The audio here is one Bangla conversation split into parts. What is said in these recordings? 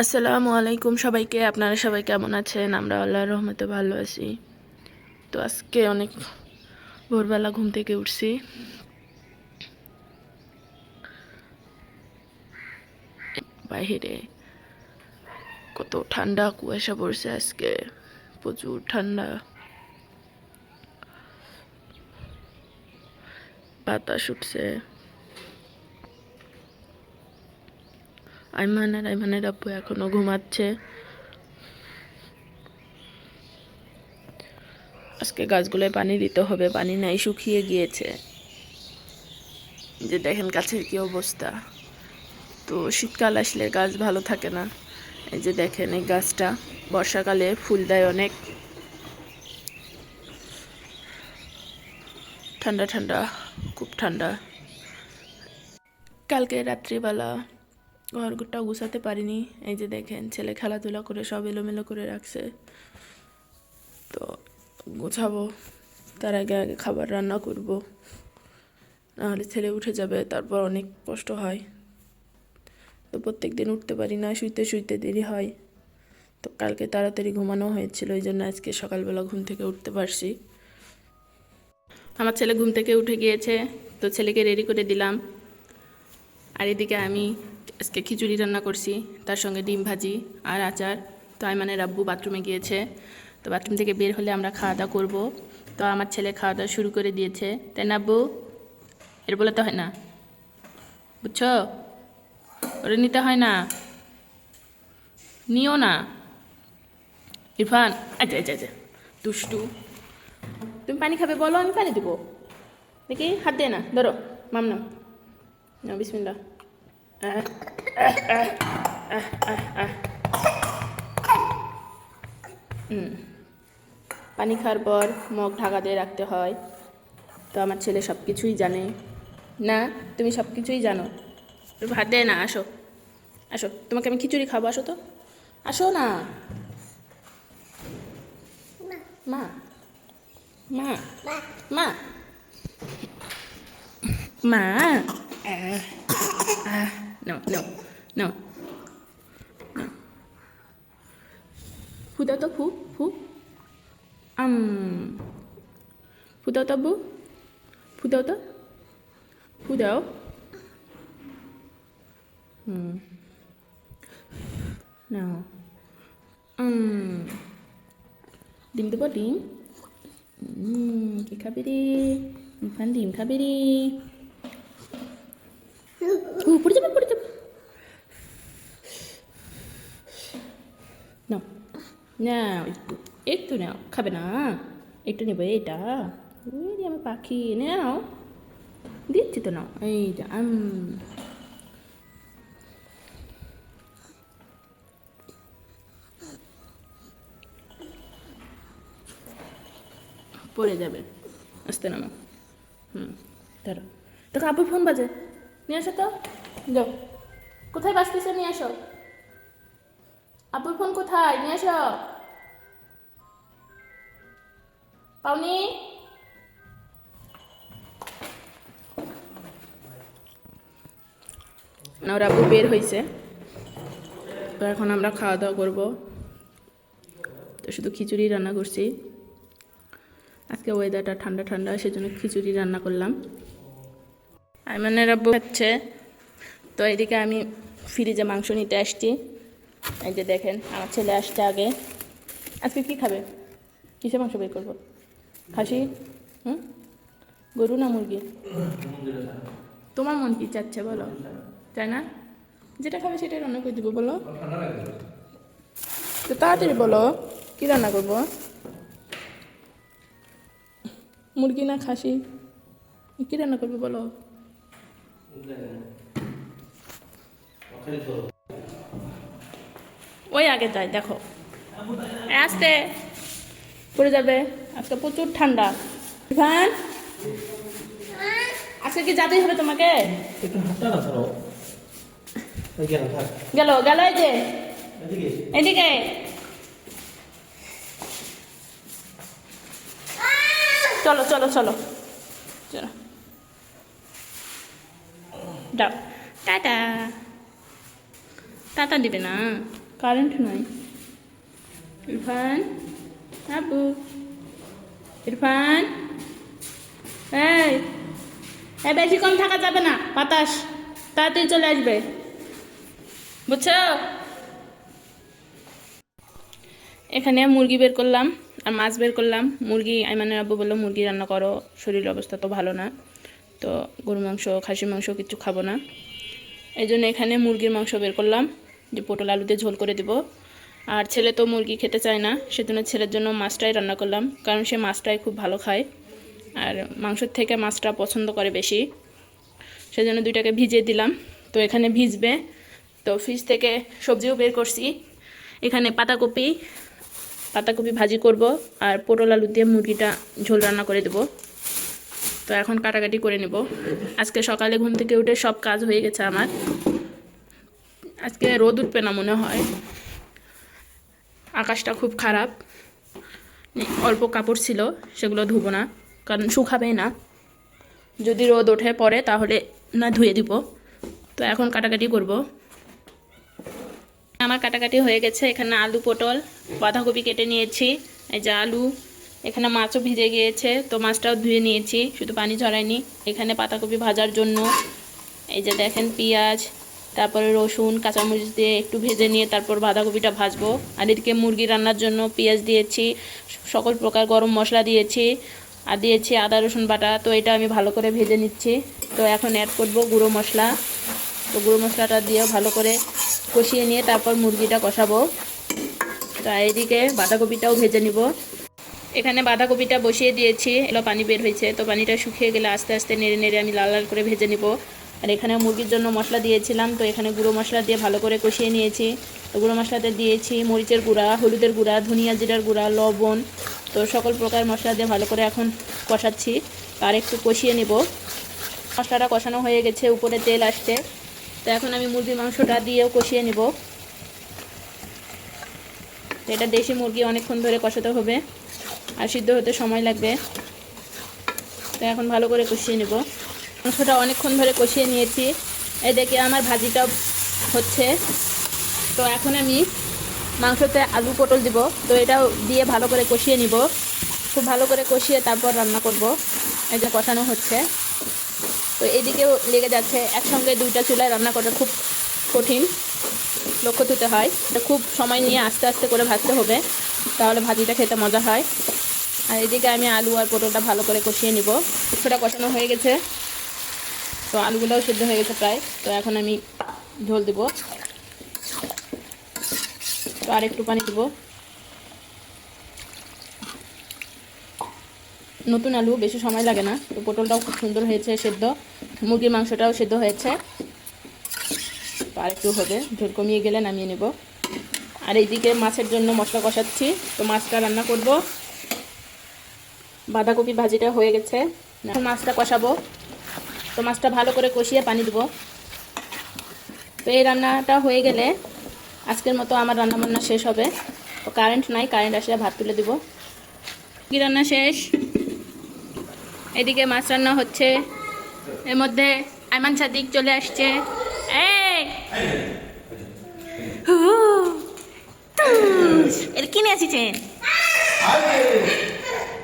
আসসালামু আলাইকুম সবাইকে, আপনারা সবাই কেমন আছেন? আমরা আল্লাহর রহমতে ভালো আছি। তো আজকে অনেক ভোরবেলা ঘুম থেকে উঠছি। বাইরে কত ঠান্ডা, কুয়াশা পড়ছে আজকে, প্রচুর ঠান্ডা। বাতাস উঠছে। আইমান আর আইমানের আব্বু এখনও ঘুমাচ্ছে। আজকে গাছগুলোয় পানি দিতে হবে, পানি নাই, শুকিয়ে গিয়েছে। যে দেখেন গাছের কি অবস্থা। তো শীতকাল আসলে গাছ ভালো থাকে না। এই যে দেখেন এই গাছটা, বর্ষাকালে ফুল দেয় অনেক। ঠান্ডা ঠান্ডা, খুব ঠান্ডা। কালকে রাত্রিবেলা ঘরটা গুছাতে পারিনি। এই যে দেখেন, ছেলে খেলাধুলা করে সব এলোমেলো করে রাখছে। তো গোছাবো, তার আগে আগে খাবার রান্না করব। নাহলে ছেলে উঠে যাবে, তারপর অনেক কষ্ট হয়। তো প্রত্যেক দিন উঠতে পারি না, শুইতে শুইতে দেরি হয়। তো কালকে তাড়াতাড়ি ঘুমানো হয়েছিল ওই জন্য আজকে সকালবেলা ঘুম থেকে উঠতে পারছি। আমার ছেলে ঘুম থেকে উঠে গিয়েছে, তো ছেলেকে রেডি করে দিলাম। আর এদিকে আমি আজকে খিচুড়ি রান্না করছি, তার সঙ্গে ডিম ভাজি আর আচার। তো আমি মানে রাব্বু বাথরুমে গিয়েছে, তো বাথরুম থেকে বের হলে আমরা খাওয়া দাওয়া করব। তো আমার ছেলে খাওয়া দাওয়া শুরু করে দিয়েছে। তাই না, আব্বু? এর বলে তো হয় না। বুঝছ? ওরে নিতে হয় না। নিও না। ইরফান আচ্ছা আচ্ছা আচ্ছা দুষ্টু। তুমি পানি খাবে বলো, আমি পানি দেবো। দেখি, হাত দে না, ধরো, মাম নাম। বিসমিল্লা পানি খাওয়ার পর মগ ঢাকা দিয়ে রাখতে হয়। তো আমার ছেলে সব কিছুই জানে। না, তুমি সব কিছুই জানো। ভাত দেয় না, আসো। আসো, তোমাকে আমি খিচুড়ি খাব, আসো তো। আসো না। মা। মা। মা। মা। No. No. No. No ফু দাও তো ফু ফু আম ফু দাও তো আব্বু ফু দাও তো ফু দাও হুম নাও উম ডিম দেবো ডিম কি খাবি রে ইরফান ডিম খাবি রে ও পড়ে যাবে পড়ে যাবে নাও নাও একটু নাও, খাবে না? একটু নেবে এটা ওই আমার পাখি, নাও। দিচ্ছি তো নাও এইটা আম। পড়ে যাবে, আসতে নামো। হুম, ধরো। দেখো আব্বুর ফোন বাজে, নিয়ে আসো তো। যাও। কোথায় বাজতেছে, নিয়ে আসো। আব্বুর ফোন কোথায়, নিয়ে আসো। পাওনি? না আব্বু বের হয়েছে তো এখন আমরা খাওয়া দাওয়া করব। তো শুধু খিচুড়ি রান্না করছি। আজকে ওয়েদারটা ঠান্ডা ঠান্ডা সেজন্য খিচুড়ি রান্না করলাম। আইমানের আব্বু হচ্ছে তো এদিকে আমি ফ্রিজে মাংস নিতে আসছি। এই যে দেখেন, আমার ছেলে আসছে আগে। আজকে কি খাবে? কিসে মাংস বের করব? খাসি? হুম? গরু না মুরগি? তোমার মন কি চাচ্ছে বলো। তাই না? যেটা খাবে সেটাই রান্না করে দিব, বলো। তো তাড়াতাড়ি বলো, কি রান্না করব? মুরগি না খাসি? কি রান্না করবে বলো। ওই আগে যায় দেখো। আসতে, পড়ে যাবে। আজকে প্রচুর ঠান্ডা। ইভান? আজকে কি যেতেই হবে তোমাকে? গেল গেল এই যে। এদিকে। চলো চলো চলো। চলো। দাও টাটা। টাটা দিবে না। কারেন্ট নাই। ইভান? আবু? ইরফান? এই এই বেশিক্ষণ থাকা যাবে না, বাতাস, তাড়াতাড়ি চলে আসবে। বুঝছ? এখানে মুরগি বের করলাম, আর মাছ বের করলাম। মুরগি, আইমানের আব্বু বলল, মুরগি রান্না করো শরীর অবস্থা তো ভালো না, তো গরু মাংস, খাসির মাংস কিছু খাব না। এই জন্য এখানে মুরগির মাংস বের করলাম, যে পটল আলুতে ঝোল করে দিব। আর ছেলে তো মুরগি খেতে চায় না, সেজন্য ছেলের জন্য মাছটাই রান্না করলাম, কারণ সে মাছটাই খুব ভালো খায়। আর মাংসের থেকে মাছটা পছন্দ করে বেশি, সেজন্য দুইটাকে ভিজিয়ে দিলাম। তো এখানে ভিজবে, তো ফ্রিজ থেকে সবজিও বের করছি। এখানে পাতাকপি পাতাকপি ভাজি করব আর পটল আলু দিয়ে মুরগিটা ঝোল রান্না করে দেবো। তো এখন কাটাকাটি করে নেব। আজকে সকালে ঘুম থেকে উঠে সব কাজ হয়ে গেছে আমার। আজকে রোদ উঠবে না মনে হয়। আকাশটা খুব খারাপ। অল্প কাপড় ছিল, সেগুলো ধুবো না, কারণ শুকাবেই না। যদি রোদ ওঠে পরে, তাহলে না ধুয়ে দিব। তো এখন কাটাকাটি করব। আমার কাটাকাটি হয়ে গেছে, এখানে আলু পটল, বাঁধাকপি কেটে নিয়েছি, এই যে আলু। এখানে মাছও ভিজে গিয়েছে, তো মাছটাও ধুয়ে নিয়েছি, শুধু পানি ঝরাইনি এখানে পাতাকপি ভাজার জন্য, এই যে দেখেন পেঁয়াজ তারপরে রসুন, কাঁচামরিচ দিয়ে একটু ভেজে নিয়ে তারপর বাঁধাকপিটা ভাজবো। আর এদিকে মুরগি রান্নার জন্য পেঁয়াজ দিয়েছি, সকল প্রকার গরম মশলা দিয়েছি, আর দিয়েছি আদা, রসুন বাটা। তো এটা আমি ভালো করে ভেজে নিচ্ছি। তো এখন অ্যাড করব গুঁড়ো মশলা। তো গুঁড়ো মশলাটা দিয়ে ভালো করে কষিয়ে নিয়ে তারপর মুরগিটা কষাবো। তা এদিকে বাঁধাকপিটাও ভেজে নিব। এখানে বাঁধাকপিটা বসিয়ে দিয়েছি। এলো পানি বের হয়েছে। তো পানিটা শুকিয়ে গেলে আস্তে আস্তে নেড়ে নেড়ে আমি লাল লাল করে ভেজে নিব। আর এখানে মুরগির জন্য মশলা দিয়েছিলাম, তো এখানে গুঁড়ো মশলা দিয়ে ভালো করে কষিয়ে নিয়েছি। তো গুঁড়ো মশলাতে দিয়েছি মরিচের গুঁড়া, হলুদের গুঁড়া, ধনিয়া জিরার গুঁড়া, লবণ, তো সকল প্রকার মশলা দিয়ে ভালো করে এখন কষাচ্ছি। আর একটু কষিয়ে নিব। মশলাটা কষানো হয়ে গেছে, উপরে তেল আসছে। তো এখন আমি মুরগির মাংসটা দিয়েও কষিয়ে নিব। এটা দেশি মুরগি, অনেকক্ষণ ধরে কষাতে হবে আর সিদ্ধ হতে সময় লাগবে। তো এখন ভালো করে কষিয়ে নেব। মাংসটা অনেকক্ষণ ধরে কষিয়ে নিয়েছি। এই দেখে আমার ভাজিটা হচ্ছে। তো এখন আমি মাংসতে আলু পটল দিব। তো এটাও দিয়ে ভালো করে কষিয়ে নিব। খুব ভালো করে কষিয়ে তারপর রান্না করব। এই যে কষানো হচ্ছে। তো এদিকেও লেগে যাচ্ছে। একসঙ্গে দুইটা চুলায় রান্না করা খুব কঠিন। লক্ষ্য তুলতে হয়। এটা খুব সময় নিয়ে আস্তে আস্তে করে ভাজতে হবে। তাহলে ভাজিটা খেতে মজা হয়। আর এদিকে আমি আলু আর পটলটা ভালো করে কষিয়ে নিব। সেটা কষানো হয়ে গেছে। তো আলুগুলোও সিদ্ধ হয়ে গেছে প্রায়। তো এখন আমি ঝোল দেব। তো আর একটু পানি দেবো। নতুন আলু, বেশি সময় লাগে না। তো পটলটাও খুব সুন্দর হয়েছে সেদ্ধ। মুরগির মাংসটাও সেদ্ধ হয়েছে। আর একটু হবে। ঝোল কমিয়ে গেলে নামিয়ে নেব। আর এইদিকে মাছের জন্য মশলা কষাচ্ছি। তো মাছটা রান্না করব। বাঁধাকপি ভাজিটা হয়ে গেছে। মাছটা কষাবো। তো মাছটা ভালো করে কষিয়ে পানি দেবো। তো এই রান্নাটা হয়ে গেলে আজকের মতো আমার রান্না বান্না শেষ হবে। তো কারেন্ট নাই কারেন্ট আসলে ভাত তুলে দেবো। কি রান্না শেষ? এদিকে মাছ রান্না হচ্ছে। এর মধ্যে আইমান সাদিক চলে আসছে। এর কিনে আসিছেন?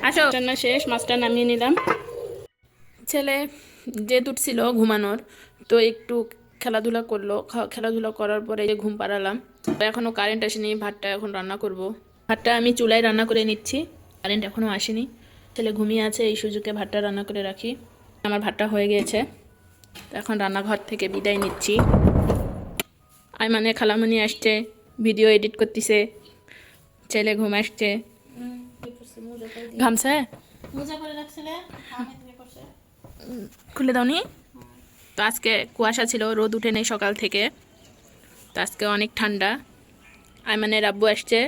আসো। রান্না শেষ মাছটা নামিয়ে নিলাম। ছেলে যে ছিল ঘুমানোর তো একটু খেলাধুলা করল। খেলাধুলা করার পরে যে ঘুম পাড়ালাম তো এখনও কারেন্ট আসেনি ভাতটা এখন রান্না করব। ভাতটা আমি চুলায় রান্না করে নিচ্ছি কারেন্ট এখনও আসেনি। ছেলে ঘুমিয়ে আছে এই সুযোগে ভাতটা রান্না করে রাখি। আমার ভাতটা হয়ে গিয়েছে তো এখন রান্নাঘর থেকে বিদায় নিচ্ছি। আই মানে খালামণি আসছে ভিডিও এডিট করতেছে ছেলে ঘুম আসছে। ঘামছে? মোজা করে রাখছিলে করছে খুলে দাওনি তো আজকে কুয়াশা ছিল রোদ উঠে নেই সকাল থেকে। তো আজকে অনেক ঠান্ডা। আইমানের আব্বু আসছে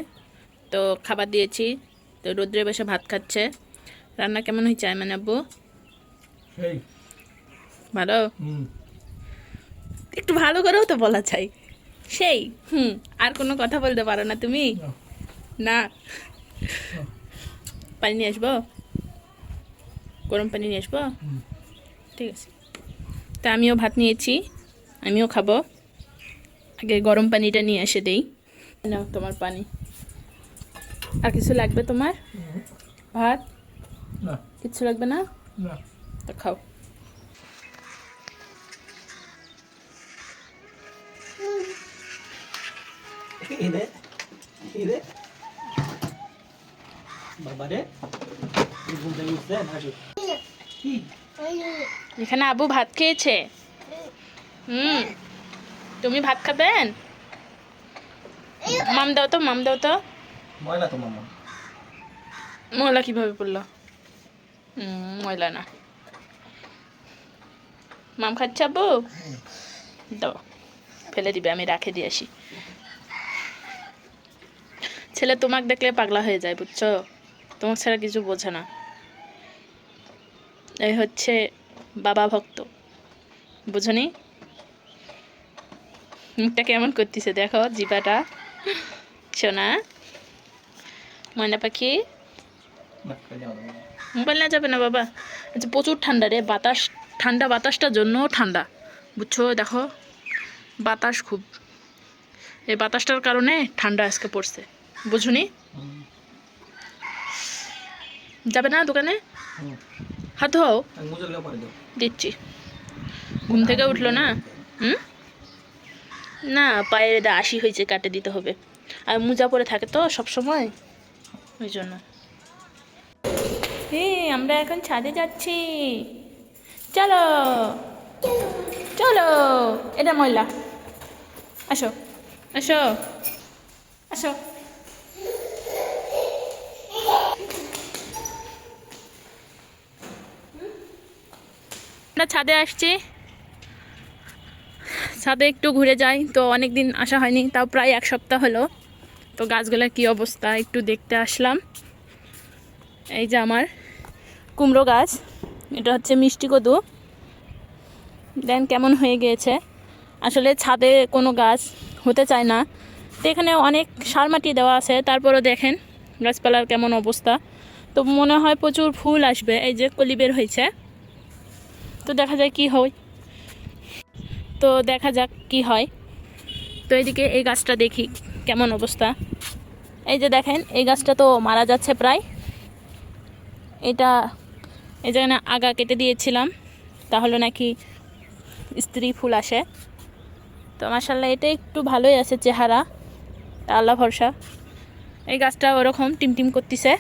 তো খাবার দিয়েছি। তো রোদ্রে বসে ভাত খাচ্ছে। রান্না কেমন হয়েছে আইমান আব্বু? ভালো? একটু ভালো করেও তো বলা চাই সেই হুম আর কোনো কথা বলতে পারো না তুমি? না। পানি নিয়ে আসব? গরম পানি নিয়ে আসব। ঠিক আছে। তা আমিও ভাত নিয়েছি আমিও খাব। আগে গরম পানিটা নিয়ে এসে দেই। নাও তোমার পানি। আর কিছু লাগবে তোমার? ভাত? না। কিছু লাগবে না? না। তো খাও। বাবা রে এই ঘুম থেকে উঠছে? না কি? এখানে আবু ভাত খেয়েছে? হুম। তুমি ভাত খাবেন মাম দাও তো মাম দাও তো। ময়লা তো মামা। ময়লা কীভাবে পড়ল? হুম ময়লা না। মাম খাচ্ছে আবু? দাও ফেলে দিবে আমি রাখে দিয়ে আসি। ছেলে তোমাকে দেখলে পাগলা হয়ে যায় বুঝছ? তোমার ছাড়া কিছু বোঝে না। এই হচ্ছে বাবা ভক্ত। বুঝনি? মুখটা কেমন করতেছে দেখো জিবাটা সোনা ময়না পাখি। মোবাইল না যাবে না বাবা? আচ্ছা প্রচুর ঠান্ডা রে বাতাস ঠান্ডা বাতাসটার জন্য ঠান্ডা। বুঝছ দেখো? বাতাস খুব। এই বাতাসটার কারণে ঠান্ডা আজকে পড়ছে। বুঝুনি? যাবে না দোকানে। হাত দাও দিচ্ছি। ঘুম থেকে উঠল না? হুম? না পায়ের দা আশি হয়েছে কাটে দিতে হবে। আর মোজা পরে থাকে তো সব সময়? ওই জন্য। হে আমরা এখন ছাদে যাচ্ছি। চলো। চলো। এটা ময়লা। আসো। আসো। আসো। আমরা ছাদে আসছি? ছাদে একটু ঘুরে যাই, তো অনেক দিন আসা হয়নি, তাও প্রায় এক সপ্তাহ হলো। তো গাছগুলোর কী অবস্থা একটু দেখতে আসলাম। এই যে আমার কুমড়ো গাছ, এটা হচ্ছে মিষ্টি কদু। দেন কেমন হয়ে গিয়েছে? আসলে ছাদে কোনো গাছ হতে চায় না। তো এখানে অনেক সার মাটি দেওয়া আছে, তারপরেও দেখেন গাছপালার কেমন অবস্থা। তো মনে হয় প্রচুর ফুল আসবে, এই যে কলি বের হয়েছে। তো দেখা যায় কি হয়। তো দেখা যাক কি হয়। তো এদিকে এই গাছটা দেখি কেমন অবস্থা। এই যে দেখেন, এই গাছটা তো মারা যাচ্ছে প্রায়। এটা, এই যেখানে আগা কেটে দিয়েছিলাম, তাহলে নাকি স্ত্রী ফুল আসে। তো মাসাল্লাহ এটা একটু ভালোই আছে চেহারা, আল্লাহ ভরসা। এই গাছটা ওরকম টিমটিম করতেছে।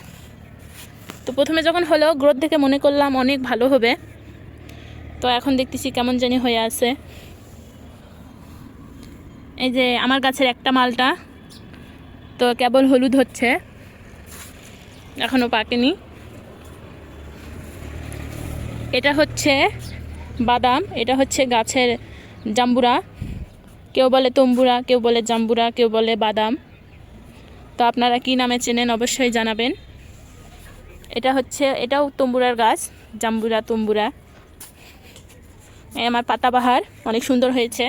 তো প্রথমে যখন হলো গ্রোথ দেখে মনে করলাম অনেক ভালো হবে। তো এখন দেখতেছি কেমন জানি হয়ে আছে। এই যে আমার গাছের একটা মালটা, তো কেবল হলুদ হচ্ছে এখনও পাকেনি। এটা হচ্ছে বাদাম, এটা হচ্ছে গাছের জাম্বুরা। কেউ বলে তম্বুরা, কেউ বলে জাম্বুরা, কেউ বলে বাদাম। তো আপনারা কি নামে চেনেন অবশ্যই জানাবেন। এটা হচ্ছে, এটাও তম্বুরার গাছ, জাম্বুরা তম্বুরা। আমার পাতাবাহার, অনেক সুন্দর হয়েছে।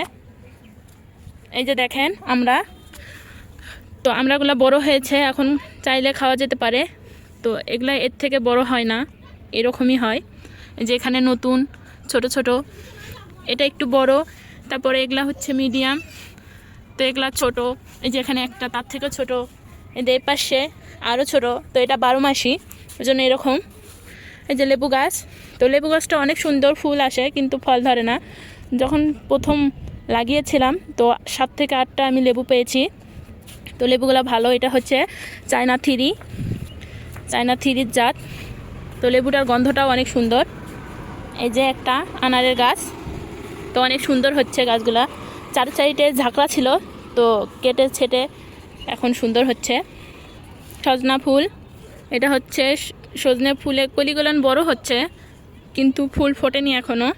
এই যে দেখেন আমরা। তো আমরাগুলো বড় হয়েছে, এখন চাইলে খাওয়া যেতে পারে। তো এগুলা এর থেকে বড় হয় না, এরকমই হয়। যে এখানে নতুন, ছোট ছোট, এটা একটু বড়, তারপরে এগুলা হচ্ছে মিডিয়াম। তো এগুলা ছোট, এই যে এখানে একটা, তার থেকে ছোট। যে পাশে আরও ছোট, তো এটা বারো মাসি, ওই জন্য এরকম। এই যে লেবু গাছ। তো লেবু গাছটা অনেক সুন্দর ফুল আসে, কিন্তু ফল ধরে না। যখন প্রথম লাগিয়েছিলাম, তো সাত থেকে আটটা আমি লেবু পেয়েছি। তো লেবুগুলো ভালো, এটা হচ্ছে চায়না থিরি। চায়না থিরির জাত। তো লেবুটার গন্ধটাও অনেক সুন্দর। এই যে একটা আনারের গাছ। তো অনেক সুন্দর হচ্ছে গাছগুলা। চার চারিটে ঝাঁকড়া ছিল, তো কেটে ছেটে এখন সুন্দর হচ্ছে। সজনা ফুল, এটা হচ্ছে সজনে ফুলে কলিগুলান বড় হচ্ছে, কিন্তু ফুল ফোটেনি এখনও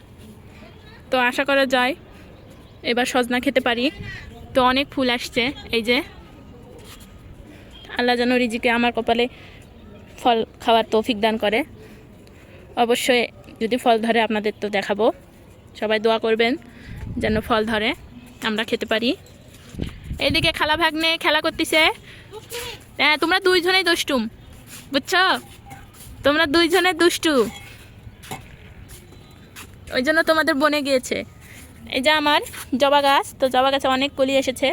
তো আশা করা যায় এবার সজনা খেতে পারি। তো অনেক ফুল আসছে, এই যে। আল্লাহ যেন রিজিকে আমার কপালে ফল খাওয়ার তৌফিক দান করে। অবশ্যই যদি ফল ধরে আপনাদের তো দেখাবো। সবাই দোয়া করবেন যেন ফল ধরে, আমরা খেতে পারি। এইদিকে খালা ভাগ্নে খেলা করতেছে। হ্যাঁ তোমরা দুইজনেই দুষ্টুম, বুঝছ? তোমরা দুইজনে দুষ্টু। ওই জন্য তোমাদের বনে গিয়েছে। এই যে আমার জবা গাছ, তো জবা গাছে অনেক কলি এসেছে।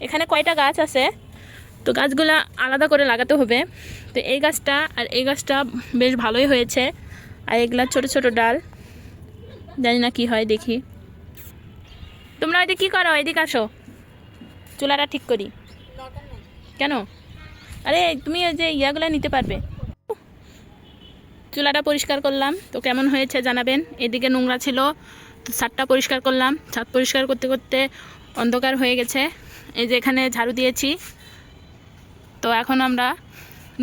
এখানে কয়টা গাছ আছে? তো গাছগুলো আলাদা করে লাগাতে হবে। তো এই গাছটা আর এই গাছটা বেশ ভালোই হয়েছে। আর এগুলা ছোট ছোট ডাল। জানি না কি হয়, দেখি। তোমরা ওইদিকে কী করো? এদিকে আসো। চুলাটা ঠিক করি। কেন? আরে, তুমি ওই যে ইয়াগুলো নিতে পারবে। চুলাটা পরিষ্কার করলাম। তো কেমন হয়েছে জানাবেন। এদিকে নোংরা ছিল, ছাদটা পরিষ্কার করলাম। ছাদ পরিষ্কার করতে করতে অন্ধকার হয়ে গেছে। এই যে এখানে ঝাড়ু দিয়েছি। তো এখন আমরা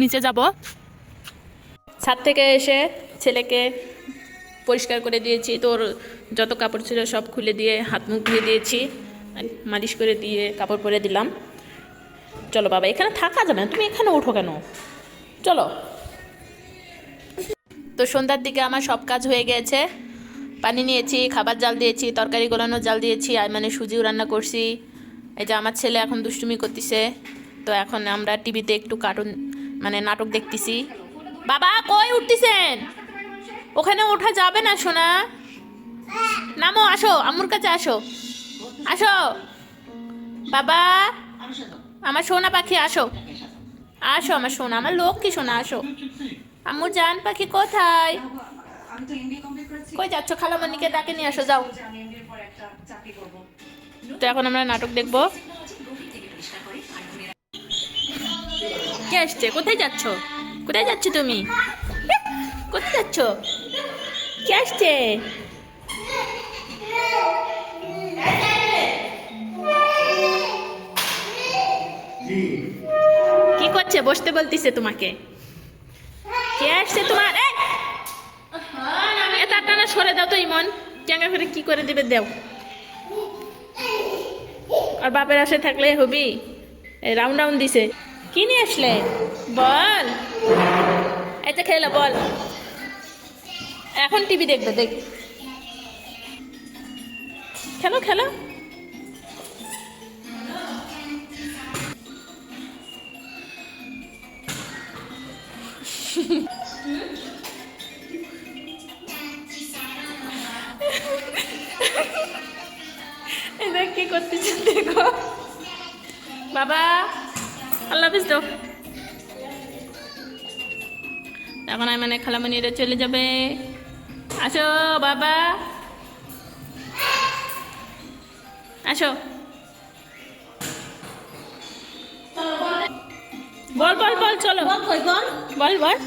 নিচে যাব। ছাদ থেকে এসে ছেলেকে পরিষ্কার করে দিয়েছি। তোর যত কাপড় ছিল সব খুলে দিয়ে হাত মুখ ধুয়ে দিয়েছি। মালিশ করে দিয়ে কাপড় পরে দিলাম। চলো বাবা, এখানে থাকা যাবে না। তুমি এখানে ওঠো কেন? চলো। তো সন্ধ্যার দিকে আমার সব কাজ হয়ে গেছে। পানি নিয়েছি, খাবার জাল দিয়েছি, তরকারি গোলানোর জাল দিয়েছি, আর মানে সুজিও রান্না করছি। এই যে আমার ছেলে এখন দুষ্টুমি করতেছে, তো এখন আমরা টিভিতে একটু কার্টুন মানে নাটক দেখতেছি। বাবা, কই উঠতেছেন? ওখানে ওঠা যাবে না, সোনা। নামো, আসো, আম্মুর কাছে আসো। আসো। বাবা, আমার সোনা পাখি, আসো। আসো, আমার সোনা। আমার লক্ষ্মী সোনা? আসো। আম্মু জান পাখি কোথায়? কই যাচ্ছ? খালামণিকে ডাকে নিয়ে আসো, যাও। তো এখন আমরা নাটক দেখব। কে আসছে কোথায় যাচ্ছ? কোথায় যাচ্ছ তুমি? কোথায় যাচ্ছ? কে আসছে কি করছে? বসতে বলতিছে তোমাকে। আসছে তোমার! এ! তারটা না সরে দাও তো, ইমন। চ্যাঙ্গা করে কি করে দেবে, দেও। আর বাপের আসে থাকলে হবি। রাউন্ড রাউন্ড দিছে। কি নিয়ে আসলে? বল। এটা খেলে, বল। এখন টিভি দেখবে, দেখ। খেলো খেলো। এটা কি করতেছে দেখো? বাবা আল্লাহ হাফিজ তো। এখন আমি মানে খালামণিরা চলে যাবে। আসো বাবা। আসো। বল বল বল চলো। বল। বল বল।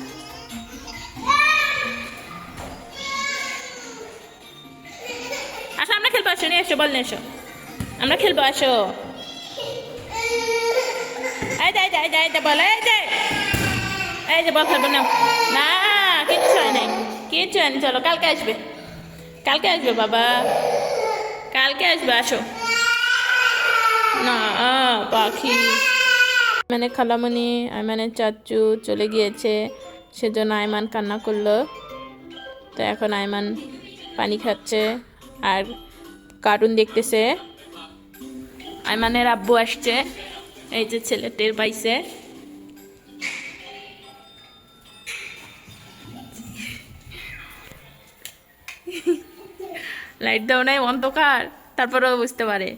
আসো, নিয়ে এসো বল নিয়ে এসো আমরা খেলব, আসো। এই যে এই বল, এই যে বল খেলব না না চলো, কালকে আসবে। কালকে আসবে, বাবা। কালকে আসবে, আসো। না, পাখি। মানে খালামণি আইমানের চাচু চলে গিয়েছে। সেজন্য আয়মান কান্না করল। তো এখন আয়মান পানি খাচ্ছে। আর কার্টুন দেখতেছে। আয়মানের আব্বু আসছে। এই যে ছেলে টের পাইছে। লাইট দাও নাই, অন্ধকার। তারপরেও বুঝতে পারে।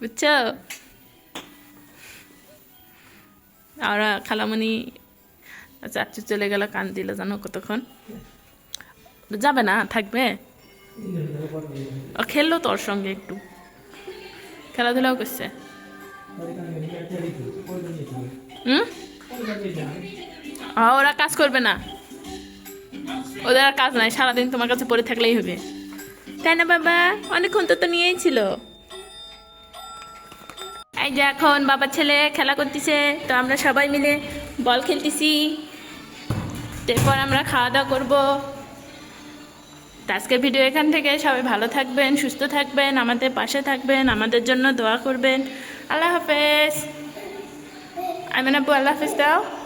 বুঝছ? আমরা খালামণি চাচু চলে গেল, কান দিল জানো কতক্ষণ। যাবে না, থাকবে? ও খেললো তোর সঙ্গে একটু। খেলাধুলাও করছে। হুম? ওরা কাজ করবে না। ওদের আর কাজ নাই, সারাদিন তোমার কাছে পড়ে থাকলেই হবে। তাই না, বাবা? অনেকক্ষণ তো তো নিয়েই ছিল। এই যে এখন বাবার ছেলে খেলা করতেছে, তো আমরা সবাই মিলে বল খেলতেছি। এরপর আমরা খাওয়া দাওয়া করব। আজকের ভিডিও এখান থেকে। সবাই ভালো থাকবেন, সুস্থ থাকবেন, আমাদের পাশে থাকবেন, আমাদের জন্য দোয়া করবেন। আল্লাহ হাফেজ। আমি না আল্লাহ হাফেজ, দাও।